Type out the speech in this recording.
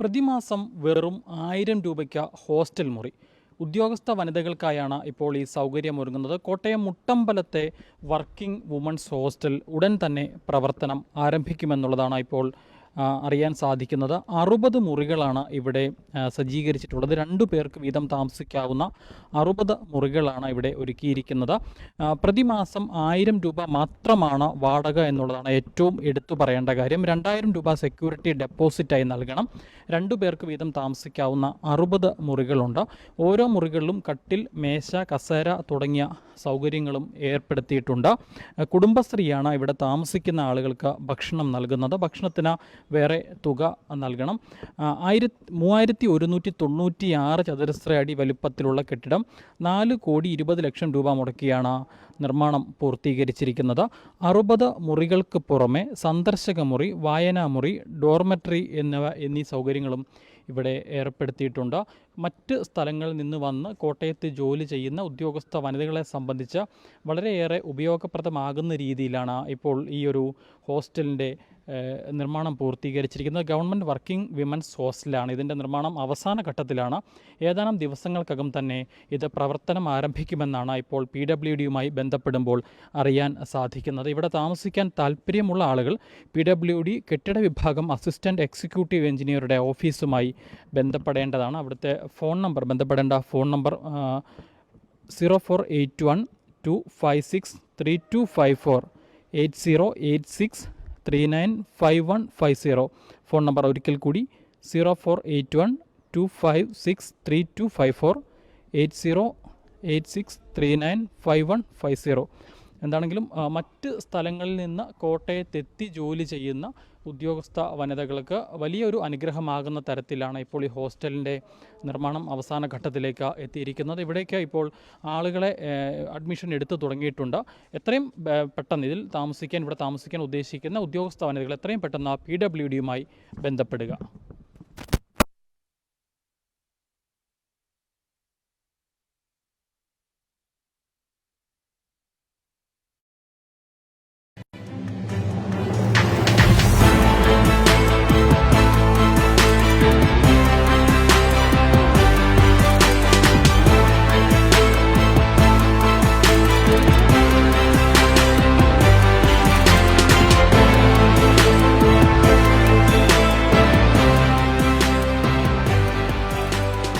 പ്രതിമാസം വെറും ആയിരം രൂപയ്ക്ക് ഹോസ്റ്റൽ മുറി. ഉദ്യോഗസ്ഥ വനിതകൾക്കായാണ് ഇപ്പോൾ ഈ സൗകര്യം ഒരുങ്ങുന്നത് കോട്ടയം മുട്ടമ്പലത്തെ വർക്കിംഗ് വുമൺസ് ഹോസ്റ്റൽ ഉടൻ തന്നെ പ്രവർത്തനം ആരംഭിക്കുമെന്നുള്ളതാണ് ഇപ്പോൾ അറിയാൻ സാധിക്കുന്നത്. അറുപത് മുറികളാണ് ഇവിടെ സജ്ജീകരിച്ചിട്ടുള്ളത്. രണ്ടു പേർക്ക് വീതം താമസിക്കാവുന്ന അറുപത് മുറികളാണ് ഇവിടെ ഒരുക്കിയിരിക്കുന്നത്. പ്രതിമാസം ആയിരം രൂപ മാത്രമാണ് വാടക എന്നുള്ളതാണ് ഏറ്റവും എടുത്തു പറയേണ്ട കാര്യം. രണ്ടായിരം രൂപ സെക്യൂരിറ്റി ഡെപ്പോസിറ്റായി നൽകണം. രണ്ടു പേർക്ക് വീതം താമസിക്കാവുന്ന അറുപത് മുറികളുണ്ട്. ഓരോ മുറികളിലും കട്ടിൽ മേശ കസേര തുടങ്ങിയ സൗകര്യങ്ങളും ഏർപ്പെടുത്തിയിട്ടുണ്ട്. കുടുംബശ്രീയാണ് ഇവിടെ താമസിക്കുന്ന ആളുകൾക്ക് ഭക്ഷണം നൽകുന്നത്. ഭക്ഷണത്തിന് വേറെ തുക നൽകണം. ആയിരത്തി മൂവായിരത്തി ഒരുന്നൂറ്റി തൊണ്ണൂറ്റി ആറ് ചതുരശ്ര അടി വലുപ്പത്തിലുള്ള കെട്ടിടം നാല് കോടി ഇരുപത് ലക്ഷം രൂപ മുടക്കിയാണ് നിർമ്മാണം പൂർത്തീകരിച്ചിരിക്കുന്നത്. അറുപത് മുറികൾക്ക് പുറമെ സന്ദർശക മുറി വായനാമുറി ഡോർമെട്രി എന്നിവ എന്നീ സൗകര്യങ്ങളും ഇവിടെ ഏർപ്പെടുത്തിയിട്ടുണ്ട്. മറ്റ് സ്ഥലങ്ങളിൽ നിന്ന് വന്ന് കോട്ടയത്ത് ജോലി ചെയ്യുന്ന ഉദ്യോഗസ്ഥ വനിതകളെ സംബന്ധിച്ച് വളരെയേറെ ഉപയോഗപ്രദമാകുന്ന രീതിയിലാണ് ഇപ്പോൾ ഈ ഒരു ഹോസ്റ്റലിന്റെ നിർമ്മാണം പൂർത്തീകരിച്ചിരിക്കുന്നത്. ഗവൺമെന്റ് വർക്കിംഗ് വിമൻസ് ഹോസ്റ്റലാണ്. ഇതിന്റെ നിർമ്മാണം അവസാന ഘട്ടത്തിലാണ്. ഏതാനും ദിവസങ്ങൾക്കകം തന്നെ ഇത് പ്രവർത്തനം ആരംഭിക്കുമെന്നാണ് ഇപ്പോൾ പി ഡബ്ല്യു ഡിയുമായി ബന്ധപ്പെടുമ്പോൾ അറിയാൻ സാധിക്കുന്നത്. ഇവിടെ താമസിക്കാൻ താല്പര്യമുള്ള ആളുകൾ പി ഡബ്ല്യു ഡി കെട്ടിട വിഭാഗം അസിസ്റ്റന്റ് എക്സിക്യൂട്ടീവ് എഞ്ചിനീയറുടെ ഓഫീസുമായി ബന്ധപ്പെടേണ്ടതാണ്. അവിടുത്തെ ഫോൺ നമ്പർ ബന്ധപ്പെടേണ്ട phone number zero four eight one two five six three two five four eight zero eight six three nine five one five zero phone number ഒരിക്കൽ കൂടി zero four eight one two five six three two five four eight zero eight six three nine five one five zero എന്താണെങ്കിലും മറ്റ് സ്ഥലങ്ങളിൽ നിന്ന് കോട്ടയത്തെത്തി ജോലി ചെയ്യുന്ന ഉദ്യോഗസ്ഥ വനിതകൾക്ക് വലിയൊരു അനുഗ്രഹമാകുന്ന തരത്തിലാണ് ഇപ്പോൾ ഈ ഹോസ്റ്റലിന്റെ നിർമ്മാണം അവസാന ഘട്ടത്തിലേക്ക് എത്തിയിരിക്കുന്നത്. ഇവിടേക്ക് ഇപ്പോൾ ആളുകളെ അഡ്മിഷൻ എടുത്തു തുടങ്ങിയിട്ടുണ്ട്. എത്രയും പെട്ടെന്ന് ഇതിൽ താമസിക്കാൻ ഇവിടെ താമസിക്കാൻ ഉദ്ദേശിക്കുന്ന ഉദ്യോഗസ്ഥ വനിതകൾ എത്രയും പെട്ടെന്ന് പി ഡബ്ല്യു ഡിയുമായി ബന്ധപ്പെടുക.